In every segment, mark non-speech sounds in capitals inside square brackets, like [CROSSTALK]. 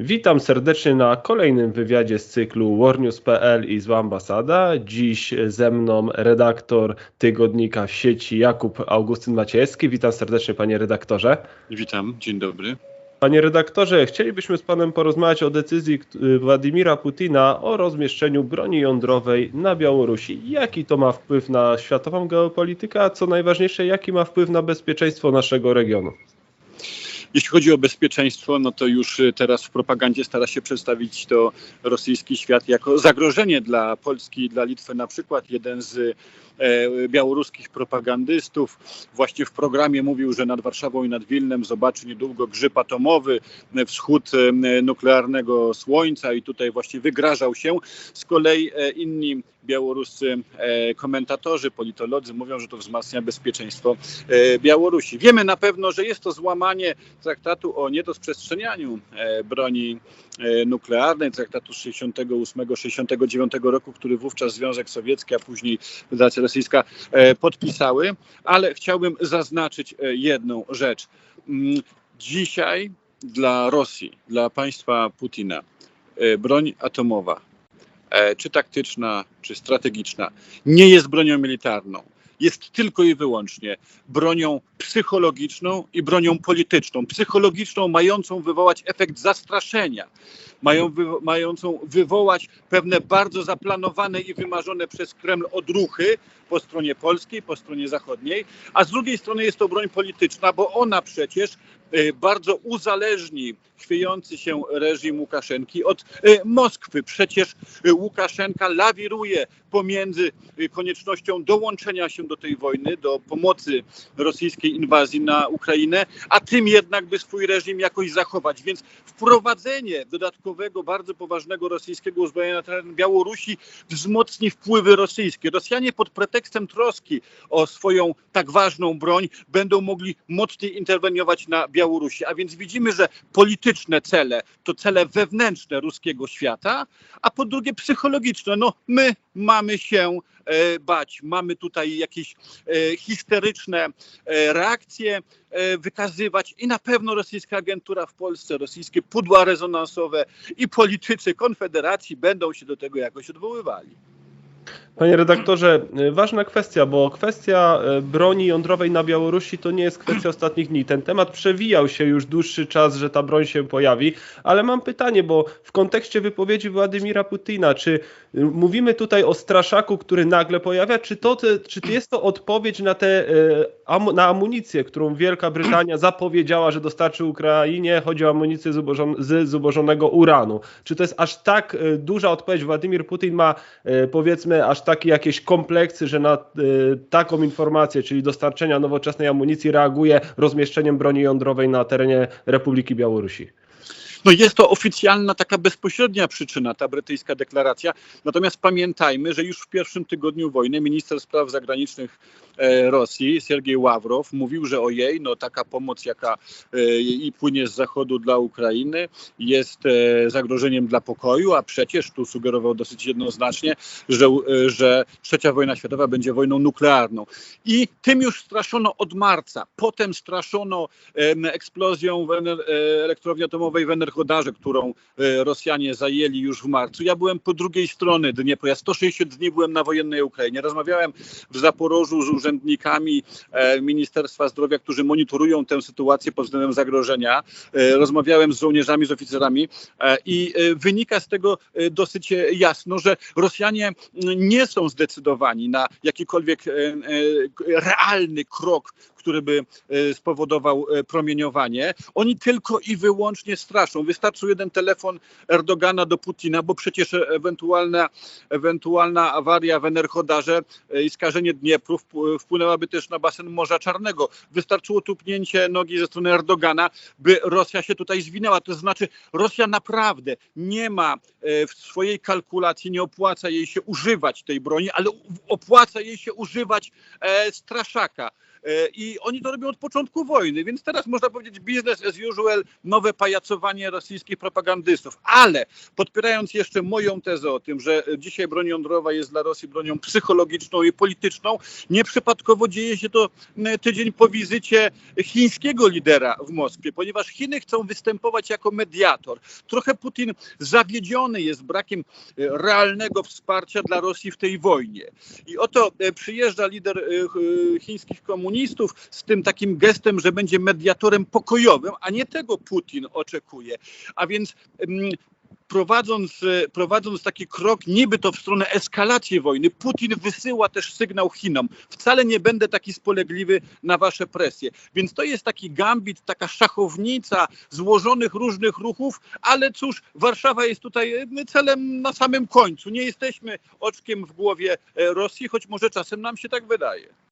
Witam serdecznie na kolejnym wywiadzie z cyklu warnews.pl i Zła Ambasada. Dziś ze mną redaktor tygodnika w sieci Jakub Augustyn Maciejewski. Witam serdecznie panie redaktorze. Witam, dzień dobry. Panie redaktorze, chcielibyśmy z panem porozmawiać o decyzji Władimira Putina o rozmieszczeniu broni jądrowej na Białorusi. Jaki to ma wpływ na światową geopolitykę, a co najważniejsze, jaki ma wpływ na bezpieczeństwo naszego regionu? Jeśli chodzi o bezpieczeństwo, no to już teraz w propagandzie stara się przedstawić to rosyjski świat jako zagrożenie dla Polski dla Litwy. Na przykład jeden z e, białoruskich propagandystów właśnie w programie mówił, że nad Warszawą i nad Wilnem zobaczy niedługo grzyb atomowy, e, wschód e, nuklearnego słońca i tutaj właśnie wygrażał się. Z kolei inni białoruscy e, komentatorzy, politolodzy mówią, że to wzmacnia bezpieczeństwo e, Białorusi. Wiemy na pewno, że jest to złamanie traktatu o niedostrzestrzenianiu e, broni nuklearnej, traktatu z 68-69 roku, który wówczas Związek Sowiecki, a później Federacja Rosyjska podpisały, ale chciałbym zaznaczyć jedną rzecz. Mm, Dzisiaj dla Rosji, dla państwa Putina, broń atomowa, czy taktyczna, czy strategiczna, nie jest bronią militarną. Jest tylko i wyłącznie bronią psychologiczną i bronią polityczną. Psychologiczną, mającą wywołać efekt zastraszenia, mają wy, mającą wywołać pewne bardzo zaplanowane i wymarzone przez Kreml odruchy po stronie polskiej, po stronie zachodniej, a z drugiej strony jest to broń polityczna, bo ona przecież y, bardzo uzależni chwiejący się reżim Łukaszenki od y, Moskwy. Przecież y, Łukaszenka lawiruje pomiędzy koniecznością dołączenia się do tej wojny, do pomocy rosyjskiej inwazji na Ukrainę, a tym jednak by swój reżim jakoś zachować. Więc wprowadzenie dodatkowego, bardzo poważnego rosyjskiego uzbrojenia na teren Białorusi wzmocni wpływy rosyjskie. Rosjanie pod pretekstem troski o swoją tak ważną broń będą mogli mocniej interweniować na Białorusi. A więc widzimy, że polityczne cele to cele wewnętrzne ruskiego świata, a po drugie psychologiczne. No my mamy się bać, mamy tutaj jakieś e, histeryczne e, reakcje e, wykazywać i na pewno rosyjska agentura w Polsce, rosyjskie pudła rezonansowe i politycy Konfederacji będą się do tego jakoś odwoływali. Panie redaktorze, y, ważna kwestia, bo kwestia y, broni jądrowej na Białorusi to nie jest kwestia ostatnich dni. Ten temat przewijał się już dłuższy czas, że ta broń się pojawi, ale mam pytanie, bo w kontekście wypowiedzi Władimira Putina, czy y, mówimy tutaj o straszaku, który nagle pojawia, czy to, czy jest to odpowiedź na tę na amunicję, którą Wielka Brytania zapowiedziała, że dostarczy Ukrainie? Chodzi o amunicję z zubożonego uranu. Czy to jest aż tak duża odpowiedź? Władimir Putin ma powiedzmy aż takie jakieś kompleksy, że na y, taką informację, czyli dostarczenia nowoczesnej amunicji reaguje rozmieszczeniem broni jądrowej na terenie Republiki Białorusi. No jest to oficjalna, taka bezpośrednia przyczyna, ta brytyjska deklaracja. Natomiast pamiętajmy, że już w pierwszym tygodniu wojny minister spraw zagranicznych e, Rosji, Siergiej Ławrow, mówił, że ojej, no taka pomoc, jaka e, i płynie z zachodu dla Ukrainy, jest e, zagrożeniem dla pokoju, a przecież tu sugerował dosyć jednoznacznie, że, że trzecia wojna światowa będzie wojną nuklearną. I tym już straszono od marca. Potem straszono eksplozją w elektrowni atomowej w Energodarze, którą e, Rosjanie zajęli już w marcu. Ja byłem po drugiej stronie Dniepru. Ja 160 dni byłem na wojennej Ukrainie. Rozmawiałem w Zaporożu z urzędnikami e, Ministerstwa Zdrowia, którzy monitorują tę sytuację pod względem zagrożenia. E, Rozmawiałem z żołnierzami, z oficerami i wynika z tego dosyć jasno, że Rosjanie mm, nie są zdecydowani na jakikolwiek realny krok, który by e, spowodował e, promieniowanie. Oni tylko i wyłącznie straszą. Wystarczył jeden telefon Erdogana do Putina, bo przecież ewentualna, ewentualna awaria w Enerchodarze e, i skażenie Dniepru wpł- wpłynęłaby też na basen Morza Czarnego. Wystarczyło tupnięcie nogi ze strony Erdogana, by Rosja się tutaj zwinęła. To znaczy Rosja naprawdę nie ma w swojej kalkulacji, nie opłaca jej się używać tej broni, ale opłaca jej się używać straszaka. E, I oni to robią od początku wojny, więc teraz można powiedzieć business as usual, nowe pajacowanie rosyjskich propagandystów. Ale podpierając jeszcze moją tezę o tym, że dzisiaj broń jądrowa jest dla Rosji bronią psychologiczną i polityczną, nieprzypadkowo dzieje się to tydzień po wizycie chińskiego lidera w Moskwie, ponieważ Chiny chcą występować jako mediator. Trochę Putin zawiedziony jest brakiem e, realnego wsparcia dla Rosji w tej wojnie. I oto e, przyjeżdża lider ch- chińskich komunistów z tym takim gestem, że będzie mediatorem pokojowym, a nie tego Putin oczekuje. A więc prowadząc, e, prowadząc taki krok niby to w stronę eskalacji wojny, Putin wysyła też sygnał Chinom. Wcale nie będę taki spolegliwy na wasze presje. Więc to jest taki gambit, taka szachownica złożonych różnych ruchów, ale cóż, Warszawa jest tutaj celem na samym końcu. Nie jesteśmy oczkiem w głowie e, Rosji, choć może czasem nam się tak wydaje.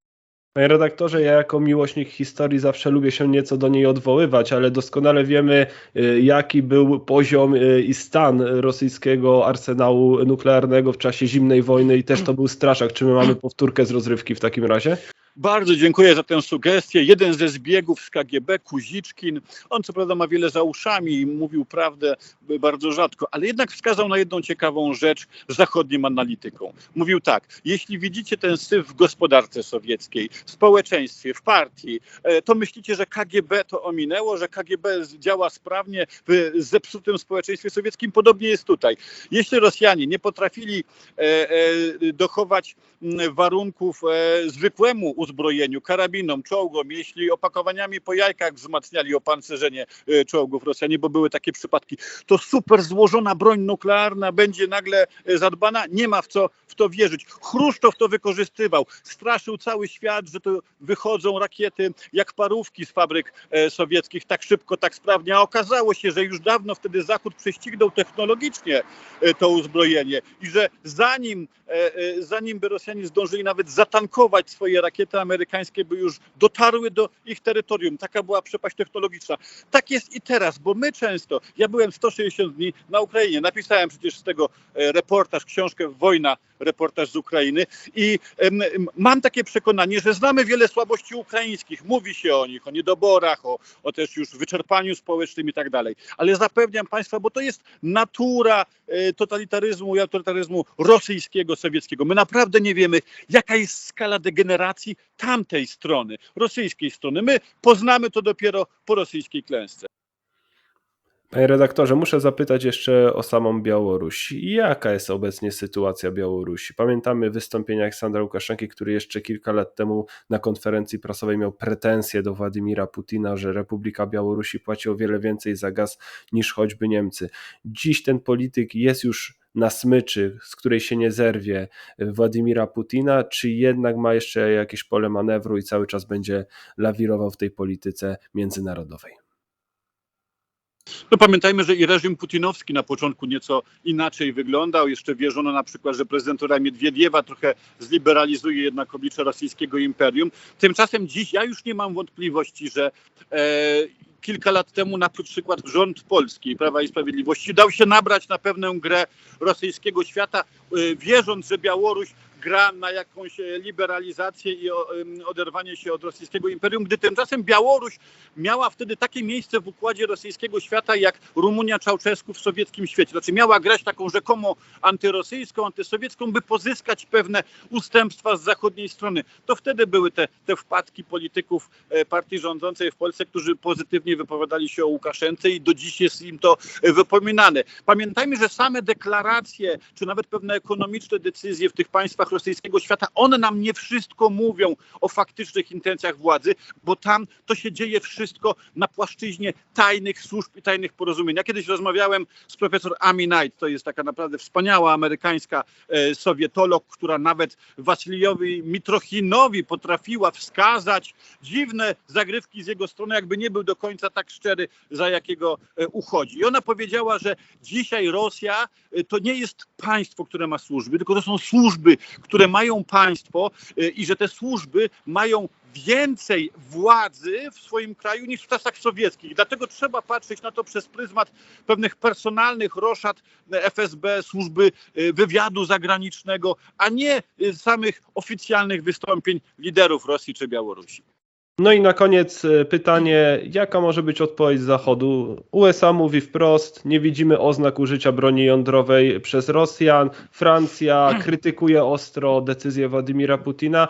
Panie redaktorze, ja jako miłośnik historii zawsze lubię się nieco do niej odwoływać, ale doskonale wiemy, y, jaki był poziom y, i stan rosyjskiego arsenału nuklearnego w czasie zimnej wojny i też to był straszak. Czy my mamy powtórkę z rozrywki w takim razie? Bardzo dziękuję za tę sugestię. Jeden ze zbiegów z KGB, Kuziczkin, on co prawda ma wiele za uszami i mówił prawdę bardzo rzadko, ale jednak wskazał na jedną ciekawą rzecz zachodnim analitykom. Mówił tak, jeśli widzicie ten syf w gospodarce sowieckiej, w społeczeństwie, w partii, e, to myślicie, że KGB to ominęło, że KGB działa sprawnie w zepsutym społeczeństwie sowieckim. Podobnie jest tutaj. Jeśli Rosjanie nie potrafili e, e, dochować m, warunków zwykłemu uzbrojeniu, karabinom, czołgom, jeśli opakowaniami po jajkach wzmacniali opancerzenie e, czołgów Rosjanie, bo były takie przypadki, to super złożona broń nuklearna będzie nagle e, zadbana. Nie ma w co w to wierzyć. Chruszczow to wykorzystywał, straszył cały świat, że to wychodzą rakiety jak parówki z fabryk e, sowieckich tak szybko, tak sprawnie, a okazało się, że już dawno wtedy Zachód prześcignął technologicznie to uzbrojenie i że zanim, zanim by Rosjanie zdążyli nawet zatankować swoje rakiety amerykańskie, by już dotarły do ich terytorium. Taka była przepaść technologiczna. Tak jest i teraz, bo my często, ja byłem 160 dni na Ukrainie, napisałem przecież z tego e, reportaż, książkę Wojna, reportaż z Ukrainy i mam takie przekonanie, że znamy wiele słabości ukraińskich, mówi się o nich, o niedoborach, o, o też już wyczerpaniu społecznym i tak dalej, ale zapewniam Państwa, bo to jest natura e, totalitaryzmu i autorytaryzmu rosyjskiego, sowieckiego. My naprawdę nie wiemy, jaka jest skala degeneracji tamtej strony, rosyjskiej strony. My poznamy to dopiero po rosyjskiej klęsce. Panie redaktorze, muszę zapytać jeszcze o samą Białoruś. Jaka jest obecnie sytuacja Białorusi? Pamiętamy wystąpienie Aleksandra Łukaszenki, który jeszcze kilka lat temu na konferencji prasowej miał pretensje do Władimira Putina, że Republika Białorusi płaci o wiele więcej za gaz niż choćby Niemcy. Dziś ten polityk jest już na smyczy, z której się nie zerwie Władimira Putina, czy jednak ma jeszcze jakieś pole manewru i cały czas będzie lawirował w tej polityce międzynarodowej? No pamiętajmy, że i reżim putinowski na początku nieco inaczej wyglądał. Jeszcze wierzono na przykład, że prezydentura Miedwiediewa trochę zliberalizuje jednak oblicze rosyjskiego imperium. Tymczasem dziś ja już nie mam wątpliwości, że e, kilka lat temu na przykład rząd Polski Prawa i Sprawiedliwości dał się nabrać na pewną grę rosyjskiego świata, e, wierząc, że Białoruś gra na jakąś e, liberalizację i oderwanie się od rosyjskiego imperium, gdy tymczasem Białoruś miała wtedy takie miejsce w układzie rosyjskiego świata jak Rumunia Czałczesku w sowieckim świecie. Znaczy miała grać taką rzekomo antyrosyjską, antysowiecką, by pozyskać pewne ustępstwa z zachodniej strony. To wtedy były te, te wpadki polityków e, partii rządzącej w Polsce, którzy pozytywnie wypowiadali się o Łukaszence i do dziś jest im to e, wypominane. Pamiętajmy, że same deklaracje, czy nawet pewne ekonomiczne decyzje w tych państwach rosyjskiego świata, one nam nie wszystko mówią o faktycznych intencjach władzy, bo tam to się dzieje wszystko na płaszczyźnie tajnych służb i tajnych porozumień. Ja kiedyś rozmawiałem z profesor Amy Knight, to jest taka naprawdę wspaniała amerykańska e, sowietolog, która nawet Wasylijowi Mitrochinowi potrafiła wskazać dziwne zagrywki z jego strony, jakby nie był do końca tak szczery, za jakiego e, uchodzi. I ona powiedziała, że dzisiaj Rosja e, to nie jest państwo, które ma służby, tylko to są służby, które mają państwo e, i że te służby mają więcej władzy w swoim kraju niż w czasach sowieckich. Dlatego trzeba patrzeć na to przez pryzmat pewnych personalnych roszad FSB, służby e, wywiadu zagranicznego, a nie e, samych oficjalnych wystąpień liderów Rosji czy Białorusi. No i na koniec e, pytanie, jaka może być odpowiedź Zachodu? USA mówi wprost, nie widzimy oznak użycia broni jądrowej przez Rosjan. Francja [CLEARS THROAT] krytykuje ostro decyzję Władimira Putina.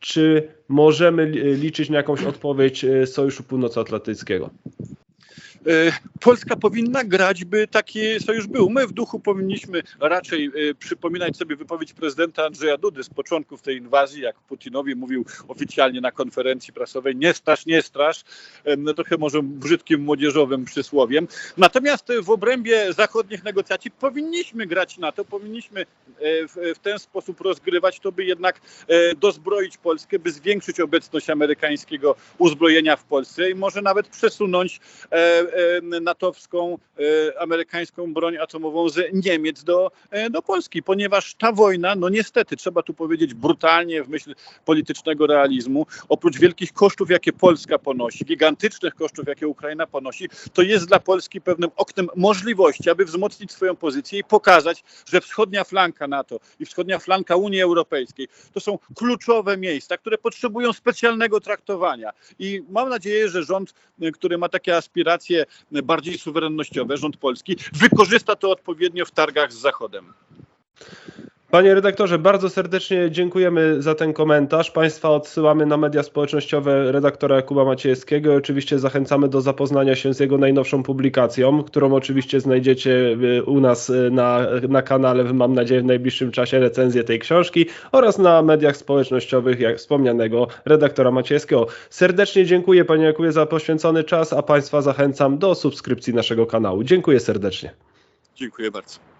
Czy możemy li- liczyć na jakąś odpowiedź e, Sojuszu Północnoatlantyckiego? E, Polska powinna grać, by taki sojusz był. My w duchu powinniśmy raczej e, przypominać sobie wypowiedź prezydenta Andrzeja Dudy z początków tej inwazji, jak Putinowi mówił oficjalnie na konferencji prasowej nie strasz, nie strasz, no trochę może brzydkim młodzieżowym przysłowiem. Natomiast w obrębie zachodnich negocjacji powinniśmy grać na to, powinniśmy e, w, ten sposób rozgrywać to, by jednak e, dozbroić Polskę, by zwiększyć obecność amerykańskiego uzbrojenia w Polsce i może nawet przesunąć e, natowską, e, amerykańską broń atomową z Niemiec do, e, do Polski, ponieważ ta wojna, no niestety, trzeba tu powiedzieć brutalnie w myśl politycznego realizmu, oprócz wielkich kosztów, jakie Polska ponosi, gigantycznych kosztów, jakie Ukraina ponosi, to jest dla Polski pewnym oknem możliwości, aby wzmocnić swoją pozycję i pokazać, że wschodnia flanka NATO i wschodnia flanka Unii Europejskiej to są kluczowe miejsca, które potrzebują specjalnego traktowania. I mam nadzieję, że rząd, który ma takie aspiracje y, bardziej suwerennościowe, rząd polski, wykorzysta to odpowiednio w targach z Zachodem. Panie redaktorze, bardzo serdecznie dziękujemy za ten komentarz. Państwa odsyłamy na media społecznościowe redaktora Jakuba Maciejewskiego i oczywiście zachęcamy do zapoznania się z jego najnowszą publikacją, którą oczywiście znajdziecie y, u nas y, na, na kanale, mam nadzieję w najbliższym czasie recenzję tej książki oraz na mediach społecznościowych, jak wspomnianego redaktora Maciejewskiego. Serdecznie dziękuję Panie Jakubie za poświęcony czas, a Państwa zachęcam do subskrypcji naszego kanału. Dziękuję serdecznie. Dziękuję bardzo.